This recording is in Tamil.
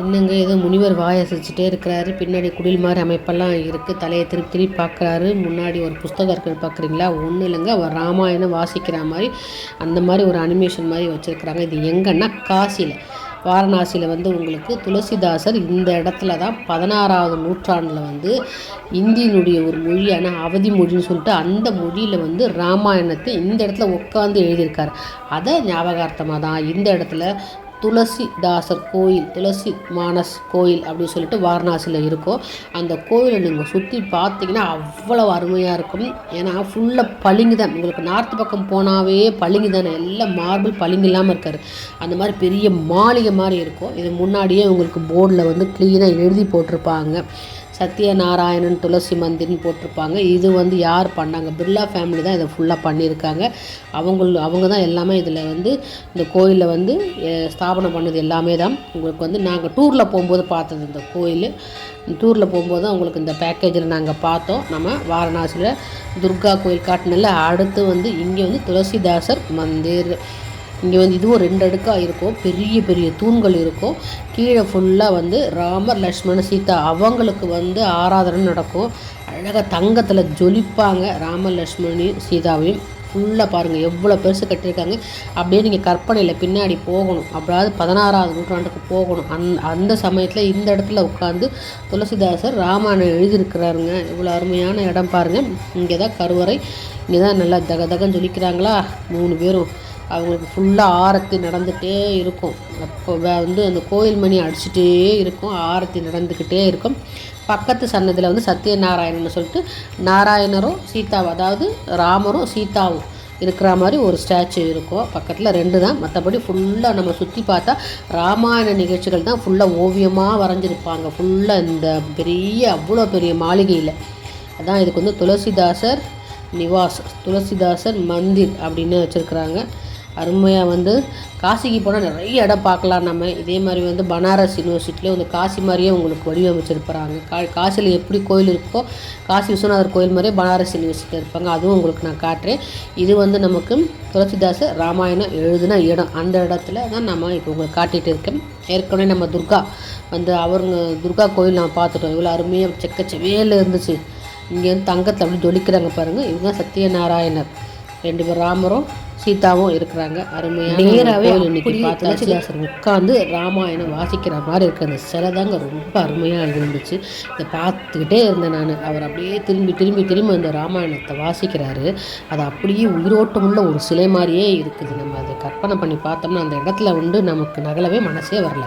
என்னங்க ஏதோ முனிவர் வாயசிச்சுட்டே இருக்கிறாரு. பின்னாடி குடில் மாதிரி அமைப்பெல்லாம் இருக்குது தலையை திருப்பி திருப்பி பார்க்குறாரு. முன்னாடி ஒரு புஸ்தகம் இருக்குன்னு பார்க்குறீங்களா? ஒன்றும் இல்லைங்க. அவர் ராமாயணம் வாசிக்கிற மாதிரி அந்த மாதிரி ஒரு அனிமேஷன் மாதிரி வச்சுருக்குறாங்க. இது எங்கன்னா காசியில். வாரணாசியில் வந்து உங்களுக்கு துளசிதாசர் இந்த இடத்துல தான் பதினாறாவது நூற்றாண்டில் வந்து இந்தியினுடைய ஒரு மொழியான அவதி மொழின்னு சொல்லிட்டு அந்த மொழியில் வந்து ராமாயணத்தை இந்த இடத்துல உட்காந்து எழுதியிருக்காரு. அதை ஞாபகார்த்தமாக தான் இந்த இடத்துல துளசிதாசர் கோயில் துளசி மானஸ் கோயில் அப்படின்னு சொல்லிட்டு வாரணாசியில் இருக்கும். அந்த கோயிலை நீங்கள் சுற்றி பார்த்தீங்கன்னா அவ்வளோ அருமையாக இருக்கும். ஏன்னா ஃபுல்லாக பளிங்கு தான் உங்களுக்கு நார்த்து பக்கம் போனாவே பளிங்கு தானே எல்லாம் மார்பிள் பளிங்கு இல்லாமல் இருக்கார். அந்த மாதிரி பெரிய மாளிகை மாதிரி இருக்கும். இது முன்னாடியே உங்களுக்கு போர்டில் வந்து க்ளீனாக எழுதி போட்டிருப்பாங்க. சத்யநாராயணன் துளசி மந்திர்னு போட்டிருப்பாங்க. இது வந்து யார் பண்ணாங்க? பிர்லா ஃபேமிலி தான் இதை ஃபுல்லாக பண்ணியிருக்காங்க. அவங்க அவங்க தான் எல்லாமே இதில் வந்து இந்த கோயிலில் வந்து ஸ்தாபனம் பண்ணது எல்லாமே தான். உங்களுக்கு வந்து நாங்கள் டூரில் போகும்போது பார்த்தது இந்த கோயில். டூரில் போகும்போது தான் உங்களுக்கு இந்த பேக்கேஜில் நாங்கள் பார்த்தோம். நம்ம வாரணாசியில் துர்கா கோயில் காட்டினில் அடுத்து வந்து இங்கே வந்து துளசிதாசர் மந்திர் இங்கே வந்து இதுவும் ரெண்டு அடுக்காக இருக்கும். பெரிய பெரிய தூண்கள் இருக்கும். கீழே ஃபுல்லாக வந்து ராமர் லக்ஷ்மண சீதா அவங்களுக்கு வந்து ஆராதனை நடக்கும். அழகாக தங்கத்தில் ஜொலிப்பாங்க ராமர் லக்ஷ்மணி சீதாவையும். ஃபுல்லாக பாருங்கள் எவ்வளோ பெருசு கட்டியிருக்காங்க. அப்படியே நீங்கள் கற்பனையில் பின்னாடி போகணும். அப்படியாவது பதினாறாவது நூற்றாண்டுக்கு போகணும். அந் அந்த சமயத்தில் இந்த இடத்துல உட்காந்து துளசிதாசர் ராமாயணம் எழுதியிருக்கிறாருங்க. இவ்வளோ அருமையான இடம் பாருங்கள் இங்கே தான் கருவறை இங்கே தான் நல்லா தக தகன்னு ஜொலிக்கிறாங்களா? மூணு பேரும். அவங்களுக்கு ஃபுல்லாக ஆரத்தி நடந்துகிட்டே இருக்கும். அப்போ வந்து அந்த கோயில் மணி அடிச்சுட்டே இருக்கும். ஆரத்தி நடந்துக்கிட்டே இருக்கும். பக்கத்து சன்னதியில் வந்து சத்யநாராயணன் சொல்லிட்டு நாராயணரும் சீதாவும் அதாவது ராமரும் சீதாவும் இருக்கிற மாதிரி ஒரு ஸ்டாச்சு இருக்கும். பக்கத்தில் ரெண்டு தான். மற்றபடி ஃபுல்லாக நம்ம சுற்றி பார்த்தா ராமாயண நிகழ்ச்சிகள் தான் ஃபுல்லாக ஓவியமாக வரைஞ்சிருப்பாங்க. ஃபுல்லாக இந்த பெரிய அவ்வளோ பெரிய மாளிகையில். அதான் இதுக்கு வந்து துளசிதாசர் நிவாஸ் துளசிதாசர் மந்திர் அப்படின்னு வச்சுருக்குறாங்க. அருமையாக வந்து காசிக்கு போனால் நிறைய இடம் பார்க்கலாம் நம்ம. இதே மாதிரி வந்து பனாரஸ் யூனிவர்சிட்டியில் வந்து காசி மாதிரியே உங்களுக்கு வடிவமைச்சிருப்பாங்க கா காசியில் எப்படி கோயில் இருக்கோ காசி விஸ்வநாதர் கோயில் மாதிரியே பனாரஸ் யூனிவர்சிட்டியில் இருப்பாங்க. அதுவும் உங்களுக்கு நான் காட்டுறேன். இது வந்து நமக்கு துளசிதாச ராமாயணம் எழுதின இடம். அந்த இடத்துல தான் நம்ம இப்போ உங்களுக்கு காட்டிகிட்டு இருக்கேன். ஏற்கனவே நம்ம துர்கா வந்து அவருங்க துர்கா கோயில் நான் பார்த்துட்டோம். இவ்வளோ அருமையாக செக்கச்சவேல இருந்துச்சு. இங்கேருந்து தங்கத்தை அப்படி ஜொலிக்கிறாங்க பாருங்கள் இவங்க சத்யநாராயணர் ரெண்டு பேர் ராமரும் சீதாவும் இருக்கிறாங்க. அருமையான நேராகவே இன்னைக்கு பார்த்து உட்காந்து ராமாயணம் வாசிக்கிற மாதிரி இருக்க. அந்த சிலை தாங்க ரொம்ப அருமையாக இருந்துச்சு. இதை பார்த்துக்கிட்டே இருந்தேன் நான். அவர் அப்படியே திரும்பி திரும்பி திரும்பி அந்த ராமாயணத்தை வாசிக்கிறாரு. அது அப்படியே உயிரோட்டமுள்ள ஒரு சிலை மாதிரியே இருக்குது. நம்ம அதை கற்பனை பண்ணி பார்த்தோம்னா அந்த இடத்துல வந்து நமக்கு நகலவே மனசே வரல.